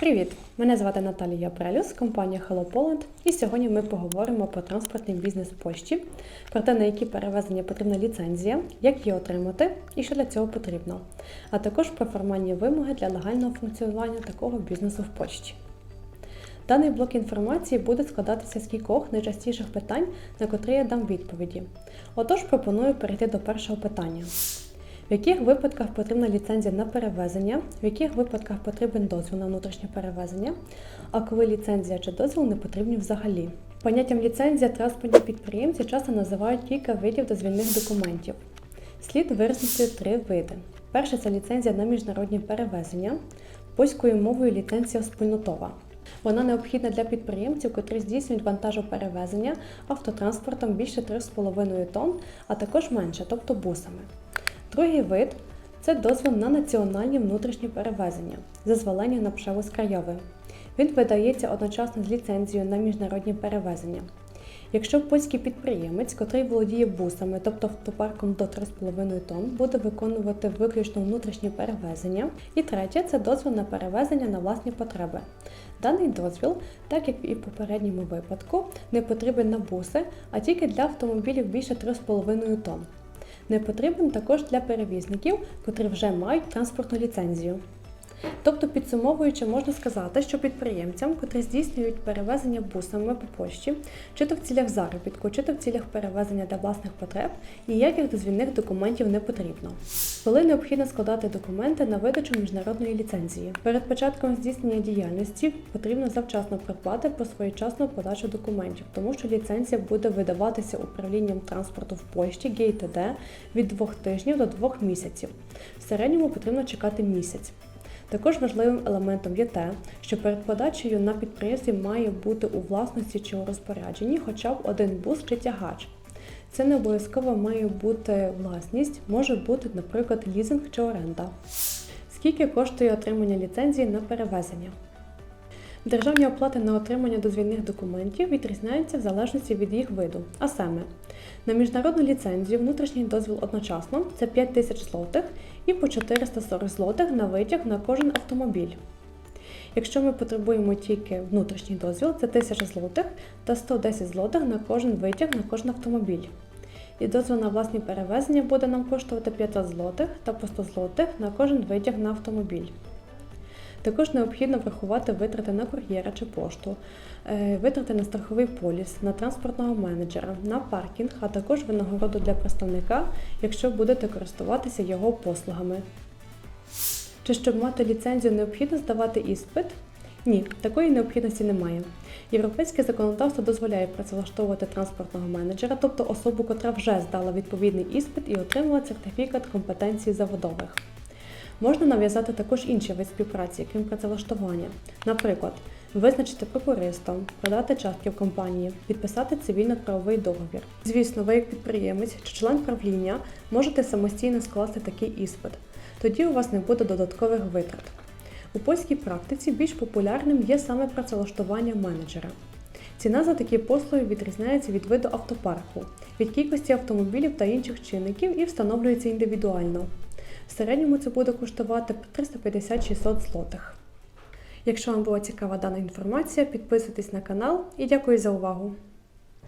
Привіт! Мене звати Наталія Прелюс, компанія Hello Poland, і сьогодні ми поговоримо про транспортний бізнес в Польщі, про те, на які перевезення потрібна ліцензія, як її отримати і що для цього потрібно, а також про формальні вимоги для легального функціонування такого бізнесу в Польщі. Даний блок інформації буде складатися з кількох найчастіших питань, на котрі я дам відповіді. Отож, пропоную перейти до першого питання. В яких випадках потрібна ліцензія на перевезення, в яких випадках потрібен дозвіл на внутрішнє перевезення, а коли ліцензія чи дозвіл не потрібні взагалі. Поняттям ліцензія транспортні підприємці часто називають кілька видів дозвільних документів. Слід вирізнити три види. Перше це ліцензія на міжнародні перевезення, польською мовою ліцензія спільнотова. Вона необхідна для підприємців, котрі здійснюють вантажоперевезення автотранспортом більше 3,5 тонн, а також менше, тобто бусами. Другий вид це дозвіл на національні внутрішні перевезення, зазволення на пшевоз краєвий. Він видається одночасно з ліцензією на міжнародні перевезення. Якщо польський підприємець, котрий володіє бусами, тобто автопарком до 3,5 тонн, буде виконувати виключно внутрішні перевезення. І третє це дозвіл на перевезення на власні потреби. Даний дозвіл, так як і в попередньому випадку, не потрібен на буси, а тільки для автомобілів більше 3,5 тонн. Не потрібен також для перевізників, котрі вже мають транспортну ліцензію. Тобто, підсумовуючи, можна сказати, що підприємцям, котрі здійснюють перевезення бусами по пошті, чи то в цілях заробітку, чи то в цілях перевезення для власних потреб, ніяких дозвільних документів не потрібно. Коли необхідно складати документи на видачу міжнародної ліцензії. Перед початком здійснення діяльності потрібно завчасно придбати про своєчасну подачу документів, тому що ліцензія буде видаватися управлінням транспорту в Польщі ГІТД від двох тижнів до двох місяців. В середньому потрібно чекати місяць. Також важливим елементом є те, що перед подачею на підприємстві має бути у власності чи у розпорядженні хоча б один бус чи тягач. Це не обов'язково має бути власність, може бути, наприклад, лізинг чи оренда. Скільки коштує отримання ліцензії на перевезення? Державні оплати на отримання дозвільних документів відрізняються в залежності від їх виду, а саме на міжнародну ліцензію внутрішній дозвіл одночасно це 5 тисяч злотих і по 440 злотих на витяг на кожен автомобіль. Якщо ми потребуємо тільки внутрішній дозвіл, це 1000 злотих та 110 злотих на кожен витяг на кожен автомобіль. І дозвіл на власні перевезення буде нам коштувати 500 злотих та по 100 злотих на кожен витяг на автомобіль. Також необхідно врахувати витрати на кур'єра чи пошту, е, витрати на страховий поліс, на транспортного менеджера, на паркінг, а також винагороду для представника, якщо будете користуватися його послугами. Чи щоб мати ліцензію, необхідно здавати іспит? Ні, такої необхідності немає. Європейське законодавство дозволяє працевлаштовувати транспортного менеджера, тобто особу, котра вже здала відповідний іспит і отримала сертифікат компетенції заводових. Можна нав'язати також інший вид співпраці, крім працевлаштування. Наприклад, визначити прокуристом, продати частки в компанії, підписати цивільно-правовий договір. Звісно, ви як підприємець чи член правління можете самостійно скласти такий іспит. Тоді у вас не буде додаткових витрат. У польській практиці більш популярним є саме працевлаштування менеджера. Ціна за такі послуги відрізняється від виду автопарку, від кількості автомобілів та інших чинників і встановлюється індивідуально. В середньому це буде коштувати 350-600 злотих. Якщо вам була цікава дана інформація, підписуйтесь на канал і дякую за увагу!